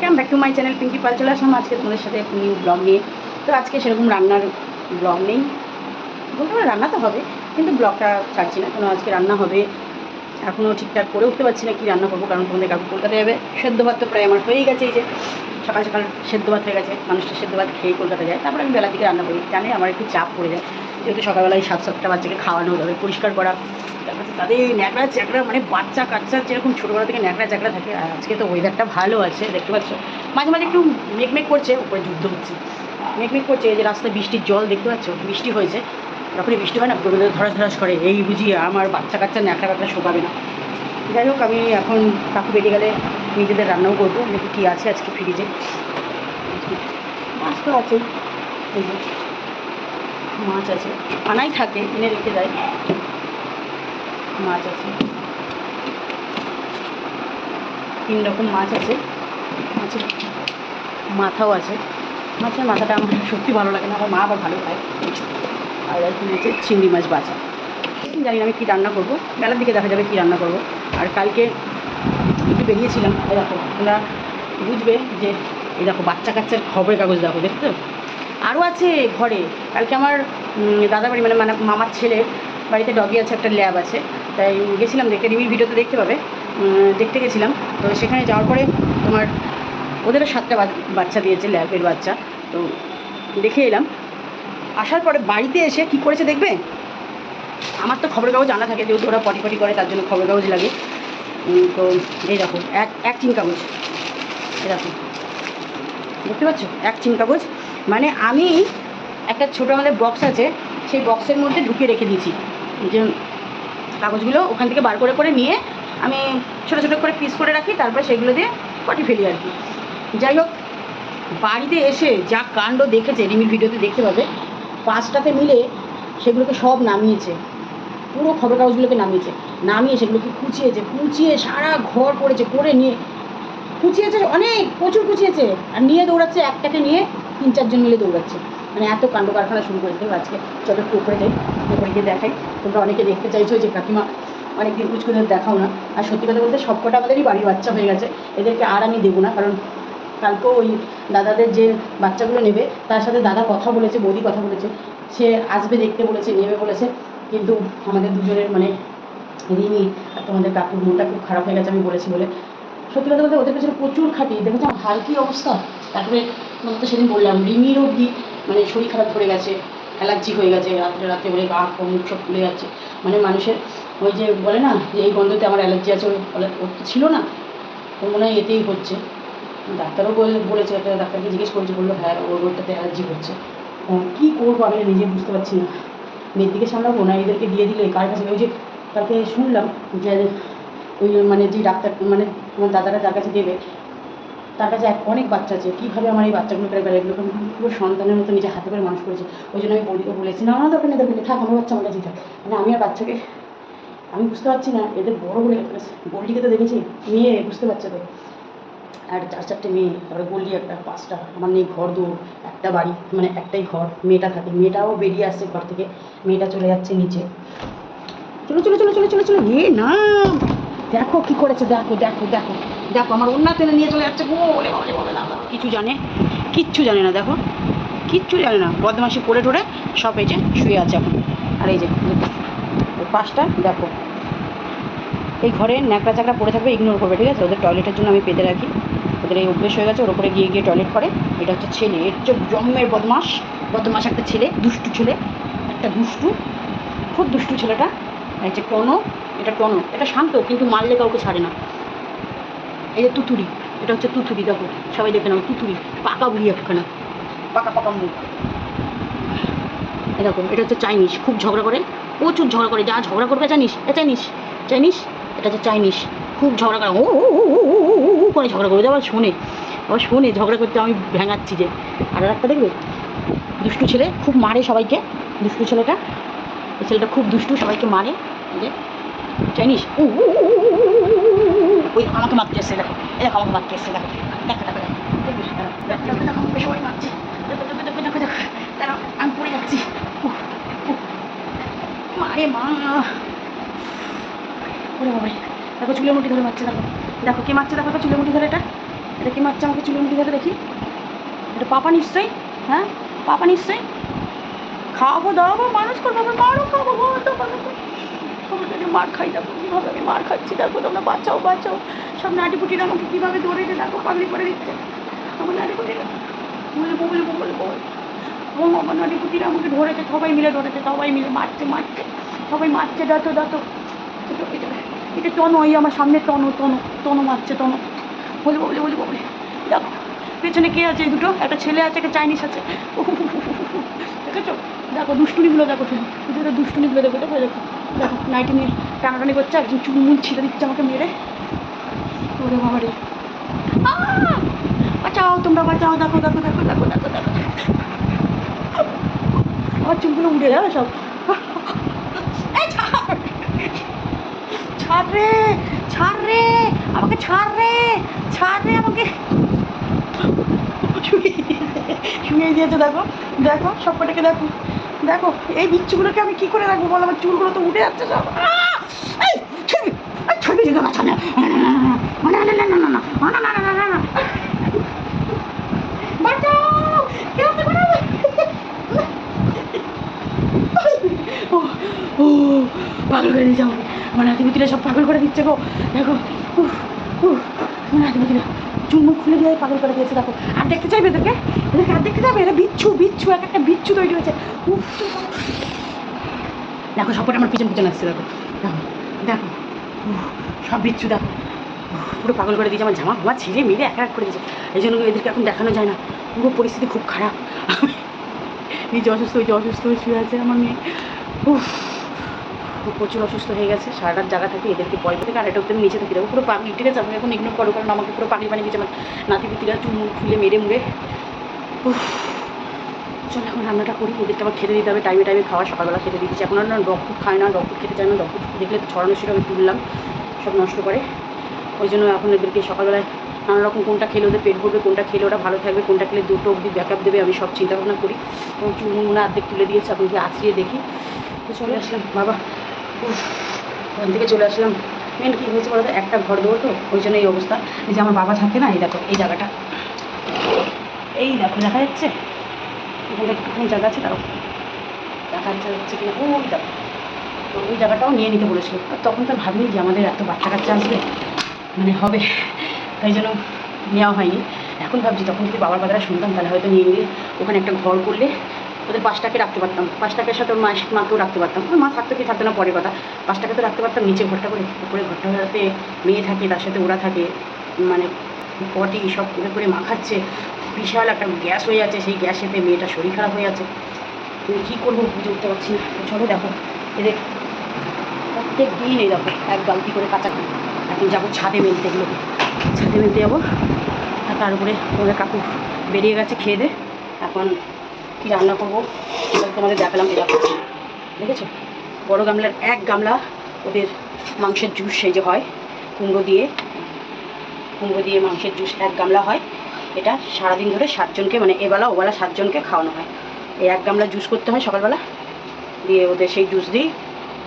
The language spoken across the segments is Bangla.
Welcome back to my channel Pinky Pal চলে আসলাম আজকে তোমাদের সাথে নিউ ব্লগ নিয়ে। তো আজকে সেরকম রান্নার ব্লগ নেই। বলতে রান্না তো হবে, কিন্তু ব্লগটা ছাড়ছি না। কারণ আজকে রান্না হবে, এখনও ঠিকঠাক করে উঠতে পারছি না কি রান্না করব, কারণ তোমাদের কাকু কলকাতায় যাবে। সেদ্ধ ভাত তো প্রায় আমার হয়েই গেছে এই যে, সকাল সকাল সেদ্ধ ভাত হয়ে গেছে, মানুষটা সেদ্ধ ভাত খেয়ে কলকাতা যায়। তারপরে আমি বেলা দিকে রান্না করি, জানে আমার একটু চাপ পড়ে যায়। যেহেতু সকালবেলায় সাত সাতটা বাচ্চাকে খাওয়ানো হবে পরিষ্কার করা, তারপরে তাদের ন্যাকড়া চ্যাকড়া মানে বাচ্চা কাচ্চা যেরকম ছোটোবেলা থেকে ন্যাকড়া চ্যাকড়া থাকে, আর আজকে তো ওয়েদারটা ভালো আছে, দেখতে পাচ্ছ। মাঝে মাঝে একটু মেঘমেঘ করছে, উপরে যুদ্ধ হচ্ছে। মেঘমেঘ করছে, এই যে রাস্তায় বৃষ্টির জল দেখতে পাচ্ছ, বৃষ্টি হয়েছে। যখনই বৃষ্টি হয় না গোবিন্দ ধরাস ধরাস করে, এই বুঝি আমার বাচ্চা কাচ্চা ন্যাকড়া কাকড়া শোকাবে না। যাই হোক, আমি এখন কাকু বেরিয়ে গেলে নিজেদের রান্নাও করব, দেখি কী আছে আজকে ফ্রিজে মাছ তো যে। মাছ আছে। আনাই থাকে, এনে রেখে দেয়। মাছ আছে। তিন রকম মাছ আছে। মাছের মাথাও আছে। মাছের মাথাটা আমার সত্যি ভালো লাগে না, আমার মা আবার ভালো খায়। আর হচ্ছে চিংড়ি মাছ বাছা। জানি না আমি কী রান্না করব। বেলার দিকে দেখা যাবে কী রান্না করব। আর কালকে একটু বেরিয়েছিলাম দেখো, তোমরা বুঝবে যে এই দেখো বাচ্চা কাচ্চার খবরের কাগজ দেখো, দেখছ? আরও আছে ঘরে। কালকে আমার দাদা বাড়ি মানে মানে মামার ছেলে বাড়িতে ডগি আছে, একটা ল্যাব আছে। তাই গেছিলাম দেখতে, রিমির ভিডিওতে দেখতে পাবে। দেখতে গেছিলাম। তো সেখানে যাওয়ার পরে তোমার, ওদেরও সাতটা বাচ্চা দিয়েছে ল্যাবের বাচ্চা। তো দেখে এলাম। আসার পরে বাড়িতে এসে কি করেছে দেখবে? আমার তো খবরের কাগজ জানা থাকে, যেহেতু ওরা পটি পটি করে, তার জন্য খবরের কাগজ লাগে তো এই দেখো, এক এক চিন কাগজ দেখো। দেখতে পাচ্ছ? এক চিন কাগজ মানে আমি একটা ছোটো আমাদের বক্স আছে, সেই বক্সের মধ্যে ঢুকিয়ে রেখে দিয়েছি। যে কাগজগুলো ওখান থেকে বার করে করে নিয়ে আমি ছোটো ছোটো করে পিস করে রাখি, তারপরে সেগুলো দিয়ে পটি ফেলি আর কি। যাই হোক, বাড়িতে এসে যা কাণ্ড দেখেছে, রিমির ভিডিওতে দেখতে পাবে, পাঁচটাতে মিলে সেগুলোকে সব নামিয়েছে। পুরো খবর কাগজগুলোকে নামিয়েছে। নামিয়ে সেগুলোকে কুচিয়েছে, কুচিয়ে সারা ঘর করেছে, করে নিয়ে কুচিয়েছে অনেক, প্রচুর কুচিয়েছে। আর নিয়ে দৌড়াচ্ছে একটাকে নিয়ে তিন চারজন মিলে দৌড়াচ্ছে। মানে এত কাণ্ড কারখানা শুরু করেছে। আজকে চলো একটু উপরে যাই উপরে গিয়ে দেখাই। তোমরা অনেকে দেখতে চাইছো যে, কাকিমা অনেক অনেকদিন কুচকুদের দেখাও না। আর সত্যি কথা বলতে সবকটা আমাদেরই বাড়ির বাচ্চা হয়ে গেছে। এদেরকে আর আমি দেবো না, কারণ কালকেও ওই দাদাদের যে বাচ্চাগুলো নেবে, তার সাথে দাদা কথা বলেছে, বৌদি কথা বলেছে। সে আসবে দেখতে বলেছে, নেবে বলেছে। কিন্তু আমাদের দুজনের মানে রিমি আর তোমাদের কাকুর মনটা খুব খারাপ হয়ে গেছে, আমি বলেছি বলে। সত্যি কথা বলতে ওদের পেছনে প্রচুর খাটি দেখেছ আমার হাল কী অবস্থা? তারপরে তোমাকে তো সেদিন বললাম, রিমির অবধি মানে শরীর খারাপ ধরে গেছে অ্যালার্জি হয়ে গেছে, রাত্রে রাতে বলে গা মুখ সব ফুলে যাচ্ছে। মানে মানুষের ওই যে বলে না, যে এই গন্ধতে আমার অ্যালার্জি আছে, ওই তো ছিল না। ওর মনে হয় এতেই হচ্ছে। ডাক্তারও বলে, বলেছে, একটা ডাক্তারকে জিজ্ঞেস করেছে, বলল হ্যাঁ ওর ওটাতে অ্যালার্জি হচ্ছে। কী করব আমি নিজে বুঝতে পারছি না। মেয়ের দিকে সামলাবো না, এদেরকে দিয়ে দিলে, কার কাছে? ওই যে কালকে শুনলাম যে, ওই মানে যে ডাক্তার মানে তোমার দাদারা যার কাছে দেবে তার কাছে এক- অনেক বাচ্চা আছে, কীভাবে আমার এই বাচ্চাগুলোকে এগুলোকে পুরো সন্তানের মতো নিজে হাতে করে মানুষ করেছে। ওই জন্য আমি বৌদিকে বলেছি, না আমার দরকার নেই থাক, আমার বাচ্চা আমার কাছেই থাক মানে আমি আর বাচ্চাকে আমি বুঝতে পারছি না, এদের বড় বলে গোল্ডিকে তো দেখেছি, মেয়ে, বুঝতে পারছে তো। আর চার চারটে মেয়ে, তারপরে বললি একটা, পাঁচটা, আমার নেই ঘর দৌড় একটা বাড়ি মানে একটাই ঘর, মেয়েটা থাকে। মেয়েটাও বেরিয়ে আসছে ঘর থেকে, মেয়েটা চলে যাচ্ছে নিচে। চলো চলো চলো চলো চলো চলো, এ না, দেখো কি করেছে, দেখো দেখো দেখো। দেখো আমার অন্য টেনে নিয়ে চলে যাচ্ছে না, কিছু জানে কিচ্ছু জানে না দেখো কিচ্ছু জানে না বদমাসি করে টোরে সব এই যে শুয়ে আছে এখন। আর এই যে পাশটা দেখো এই ঘরে ন্যাকড়া চাকড়া পড়ে থাকবে ইগনোর করবে ঠিক আছে? ওদের টয়লেটের জন্য আমি পেতে রাখি। ওদের এই অভ্যেস হয়ে গেছে ওর উপরে গিয়ে গিয়ে টয়লেট করে। এটা হচ্ছে ছেলে এর হচ্ছে জন্মের বদমাস বদমাস একটা ছেলে দুষ্টু ছেলে একটা দুষ্টু খুব দুষ্টু ছেলেটা। আর হচ্ছে টনো এটা টনো এটা শান্ত কিন্তু মারলে কাউকে ছাড়ে না। এই যে তুতুরি এটা হচ্ছে তুতুরি দেখো সবাই দেখে নাও তুতুরি পাকা বুড়ি একখানা পাকা পাকা মুখ দেখো এটা হচ্ছে চাইনিজ খুব ঝগড়া করে প্রচুর ঝগড়া করে যা ঝগড়া করবে জানিস এ চাইনিস চাইনিস এটা হচ্ছে চাইনিজ খুব ঝগড়া করে ও করে ঝগড়া করে আবার শোনে আবার শোনে ঝগড়া করতে আমি ভেঙাচ্ছি যে আর একটা দেখবে দুষ্টু ছেলে খুব মারে সবাইকে দুষ্টু ছেলেটা এই ছেলেটা খুব দুষ্টু সবাইকে মারে যে চাইনিস ও, ওই আমাকে মারতে এসছে দেখো এই দেখো আমাকে মারতে এসছে দেখো দেখো দেখো সবাই মারছে আমি পড়ে যাচ্ছি দেখো ধরে মারছে দেখো দেখো কে মারছে ধরে এটা এটা কি মারছে আমাকে ধরে দেখি এটা পাপা নিশ্চয়ই হ্যাঁ পাপা নিশ্চয়ই খাওয়াবো দাওয়াবো মানুষ করব মারও আছে, মার খাই দেখো কীভাবে আমি মার খাচ্ছি দেখো তোমরা বাঁচাও বাঁচাও। সব নাটি পুটিরা আমাকে কীভাবে ধরেছে দেখো পাগলি করে দিচ্ছে। আমার নাটি পুটিরা। বলে বলে বলে ও আমার নাটি পুটিরা আমাকে ধরেছে সবাই মিলে ধরেছে সবাই মিলে মারছে মারছে সবাই মারছে দাঁতো দাঁতো। এটা টনো এই আমার সামনে টনো টনো টনো মারছে টনো বলে বলে বলে বলে দেখো পেছনে কে আছে এই দুটো? একটা ছেলে আছে একটা চাইনিজ আছে। দেখেছ? দেখো দুষ্টুনিগুলো দেখো শুধু। এটা দুষ্টুনিগুলো দেখো দেখো দেখো দেখো নাইটি নিয়ে টানাটানি করছে, একজন চুলমুল ছিঁড়ে দিচ্ছে আমাকে মেরে। ওরে বাবা রে। আহ! বাঁচাও, তোমরা বাঁচাও, দেখো দেখো দেখো দেখো দেখো দেখো। আমার চুলগুলো উড়ে যাবে সব। ছাড়! রে ছাড় রে, আমাকে ছাড় রে ছাড় রে আমাকে। শুয়ে দিয়েছে দেখো দেখো সব কটাকে দেখো। দেখো এই বিচ্ছুগুলোকে আমি কি করে রাখব বলো আমার চুলগুলো তো উঠে যাচ্ছে সব ছবি দিকে পাগল করে সব পাগল করে দিচ্ছে গো দেখো উফ উফ চুল খুলে দিয়ে পাগল করে দিয়েছে, দেখো। আর দেখতে চাইবে এদেরকে? এদেরকে আর দেখতে যাবে এরা বিচ্ছু বিচ্ছু, এক একটা বিচ্ছু তৈরি হয়েছে। দেখো, সবকটা আমার পিছন পিছন আসছে, দেখো। দেখো দেখো। সব বিচ্ছু, দেখো। পুরো পাগল করে দিয়েছে আমার জামা। ফামা ছিঁড়ে মিলে এক এক করে দিয়েছে। এই জন্য এদেরকে এখন দেখানো যায় না। পুরো পরিস্থিতি খুব খারাপ। নিজে অসুস্থ হয়েছে অসুস্থ হয়ে শুয়ে আছে আমার মেয়ে। উফ। প্রচুর অসুস্থ হয়ে গেছে সারা রাত জায়গা থাকে এদেরকে ভয় থেকে আর ওদের নিচে থেকে দেবো পুরো পাগলি, ঠিক আছে? আমি এখন ইগনোর করো, কারণ আমাকে পুরো পাগলি বানিয়ে দিয়েছে আমার নাতিপুতিরা, চুল মুখ খুলে মেরে মুড়ে। চল, এখন রান্নাটা করি ওদেরকে আবার খেতে দিতে হবে, টাইমে টাইমে খাওয়া, সকালবেলা খেতে দিচ্ছি। এখন আর না ডগ ফুড খায় না ডগ ফুড খেতে চায় না ডগ ফুড দেখলে ছড়ানো ছিল আমি তুললাম, সব নষ্ট করে। ওই জন্য এখন এদেরকে সকালবেলায় নানা রকম কোনটা খেলে ওদের পেট ভরবে, কোনটা খেলে ওরা ভালো থাকবে, কোনটা খেলে দুটো অবধি ব্যাকআপ দেবে, আমি সব চিন্তা ভাবনা করি এবং চুলমুনা অর্ধেক তুলে দিয়েছে, এখন কি আছড়িয়ে দেখি। তো চলে আসলাম, বাবা। ওখান থেকে চলে আসলাম। মেন কী হয়েছে বলতো? একটা ঘর দেবো তো, ওই জন্য এই অবস্থা। যে আমার বাবা থাকে না, এই দেখো, এই জায়গাটা। এই দেখো, দেখা যাচ্ছে? এখানে একটুখানি জায়গা আছে তাও দেখা যাচ্ছে কিনা? ওই দেখো তো ওই জায়গাটাও নিয়ে নিতে বলেছিল। আর তখন তো ভাবিনি যে আমাদের এত বাচ্চা কাচ্চা আসবে। মানে হবে। তাই জন্য নেওয়া হয়নি। এখন ভাবছি, তখন যদি বাবার কথাটা শুনতাম, তাহলে হয়তো নিয়ে নিলে ওখানে একটা ঘর করলে ওদের পাঁচটাকে রাখতে পারতাম। পাঁচটাকের সাথে ওর মা মাকেও রাখতে পারতাম। ওর মা থাকতো কি থাকতো না পরে কথা। পাঁচটাকে তো রাখতে পারতাম নিচে ঘরটা করে। উপরে ঘরটা ঘরটাতে মেয়ে থাকে, তার সাথে ওরা থাকে। মানে পটি সব করে করে মাখাচ্ছে বিশাল একটা গ্যাস হয়ে যাচ্ছে সেই গ্যাসেতে মেয়েটা শরীর খারাপ হয়ে যাচ্ছে তুমি কী করব বুঝে উঠতে পারছি না। চলো দেখো। এদের প্রত্যেক দিন এই দেখো, এক বালতি করে কাঁচা এখন যাব ছাদে মেলতে এগুলোকে ছাদে মেলতে যাব। আর তার উপরে তোমাদের কাকু বেরিয়ে গেছে খেয়ে দে। এখন কী রান্না করব? এবার তোমাদের দেখালাম দেখো দেখেছ? বড় গামলার এক গামলা ওদের মাংসের জুস সেই যে হয়, কুমড়ো দিয়ে। কুমড়ো দিয়ে মাংসের জুস এক গামলা হয়। এটা সারাদিন ধরে সাতজনকে মানে এবেলা ওবেলা সাতজনকে খাওয়ানো হয়। এই এক গামলা জুস করতে হয় সকালবেলা। দিয়ে ওদের সেই জুস দিই,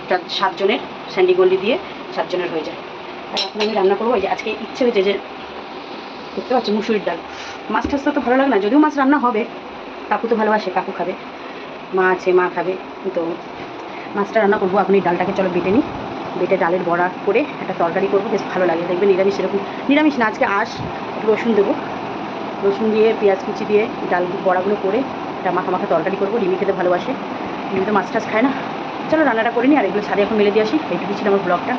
চার- সাতজনের স্যান্ডিগন্ডি দিয়ে সাতজনের হয়ে যায়। আর এখন আমি রান্না করব যে আজকে ইচ্ছে হয়েছে যে, দেখতে পাচ্ছি মুসুরির ডাল। মাছ টাছ তো ভালো লাগে না, যদিও মাছ রান্না হবে কাকু তো ভালোবাসে, কাকু খাবে। মা আছে, মা খাবে। তো মাছটা রান্না করব আপনি ডালটাকে চলো বেটে নিই। বেটে ডালের বড়া করে একটা তরকারি করব, বেশ ভালো লাগে। দেখবেন নিরামিষ এরকম। নিরামিষ না, আজকে আস একটু রসুন দেবো। রসুন দিয়ে, পেঁয়াজ কুচি দিয়ে, ডাল বড়াগুলো করে একটা মাখা মাখা তরকারি করব। রিমি খেতে ভালোবাসে। রিমি তো মাছ টাছ খায় না। চলো রান্নাটা করে নিই, আর এগুলো ছাড়ে এখন মেলে দিয়ে আসি। এইটুকু ছিল আমার ব্লগটা।